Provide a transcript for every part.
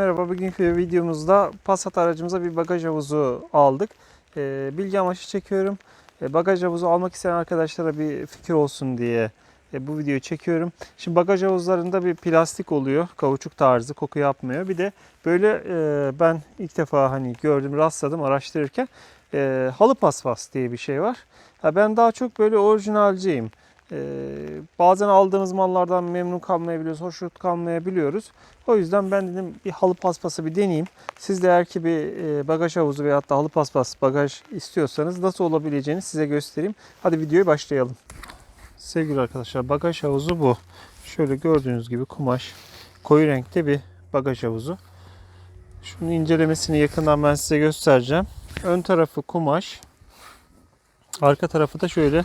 merhaba. Bugünkü videomuzda Passat aracımıza bir bagaj havuzu aldık. Ee, bilgi amaçlı çekiyorum. Ee, bagaj havuzu almak isteyen arkadaşlara bir fikir olsun diye e, bu videoyu çekiyorum. Şimdi bagaj havuzlarında bir plastik oluyor. Kauçuk tarzı koku yapmıyor. Bir de böyle e, ben ilk defa hani gördüm rastladım araştırırken e, halı paspas diye bir şey var. Ben daha çok böyle orijinalciyim. Ee, bazen aldığımız mallardan memnun kalmayabiliyoruz, hoşnut kalmayabiliyoruz. O yüzden ben dedim bir halı paspası bir deneyeyim. Siz de eğer ki bir e, bagaj havuzu veyahut da halı paspas bagaj istiyorsanız nasıl olabileceğini size göstereyim. Hadi videoya başlayalım. Sevgili arkadaşlar bagaj havuzu bu. Şöyle gördüğünüz gibi kumaş, koyu renkte bir bagaj havuzu. Şunun incelemesini yakından ben size göstereceğim. Ön tarafı kumaş, arka tarafı da şöyle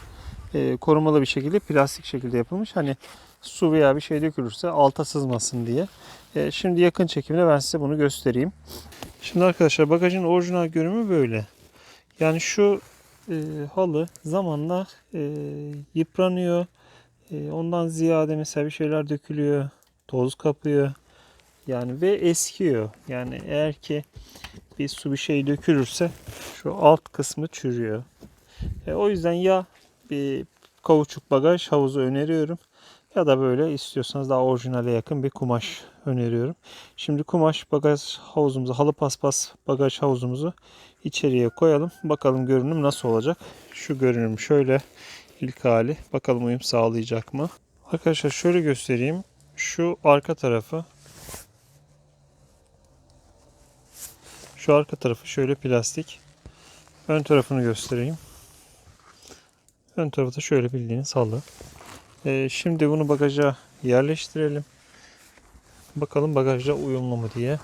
e, korumalı bir şekilde plastik şekilde yapılmış. Hani su veya bir şey dökülürse alta sızmasın diye. E, şimdi yakın çekimde ben size bunu göstereyim. Şimdi arkadaşlar bagajın orijinal görünümü böyle. Yani şu e, halı zamanla e, yıpranıyor. E, ondan ziyade mesela bir şeyler dökülüyor. Toz kapıyor. Yani ve eskiyor. Yani eğer ki bir su bir şey dökülürse şu alt kısmı çürüyor. E, o yüzden ya bir kauçuk bagaj havuzu öneriyorum. Ya da böyle istiyorsanız daha orijinale yakın bir kumaş öneriyorum. Şimdi kumaş bagaj havuzumuzu, halı paspas bagaj havuzumuzu içeriye koyalım. Bakalım görünüm nasıl olacak. Şu görünüm şöyle ilk hali. Bakalım uyum sağlayacak mı? Arkadaşlar şöyle göstereyim. Şu arka tarafı şu arka tarafı şöyle plastik. Ön tarafını göstereyim. Ön tarafı da şöyle bildiğiniz halı. Ee, şimdi bunu bagaja yerleştirelim. Bakalım bagajla uyumlu mu diye.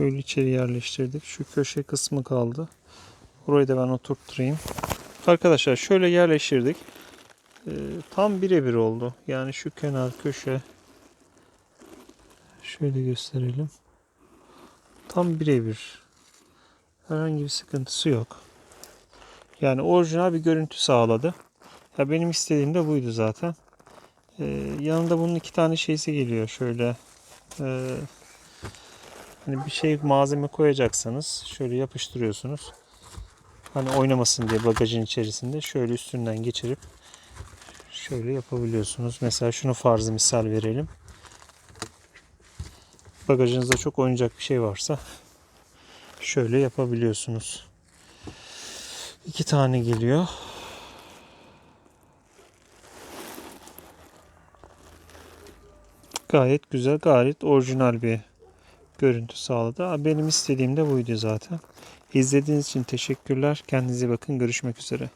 Şöyle içeri yerleştirdik. Şu köşe kısmı kaldı. Burayı da ben oturtturayım. Arkadaşlar şöyle yerleştirdik. Ee, tam birebir oldu. Yani şu kenar köşe şöyle gösterelim. Tam birebir. Herhangi bir sıkıntısı yok. Yani orijinal bir görüntü sağladı. Ya benim istediğim de buydu zaten. Ee, yanında bunun iki tane şeysi geliyor. Şöyle e, Hani bir şey malzeme koyacaksanız şöyle yapıştırıyorsunuz. Hani oynamasın diye bagajın içerisinde şöyle üstünden geçirip şöyle yapabiliyorsunuz. Mesela şunu farzı misal verelim. Bagajınızda çok oyuncak bir şey varsa şöyle yapabiliyorsunuz. İki tane geliyor. Gayet güzel, gayet orijinal bir görüntü sağladı. Benim istediğim de buydu zaten. İzlediğiniz için teşekkürler. Kendinize bakın. Görüşmek üzere.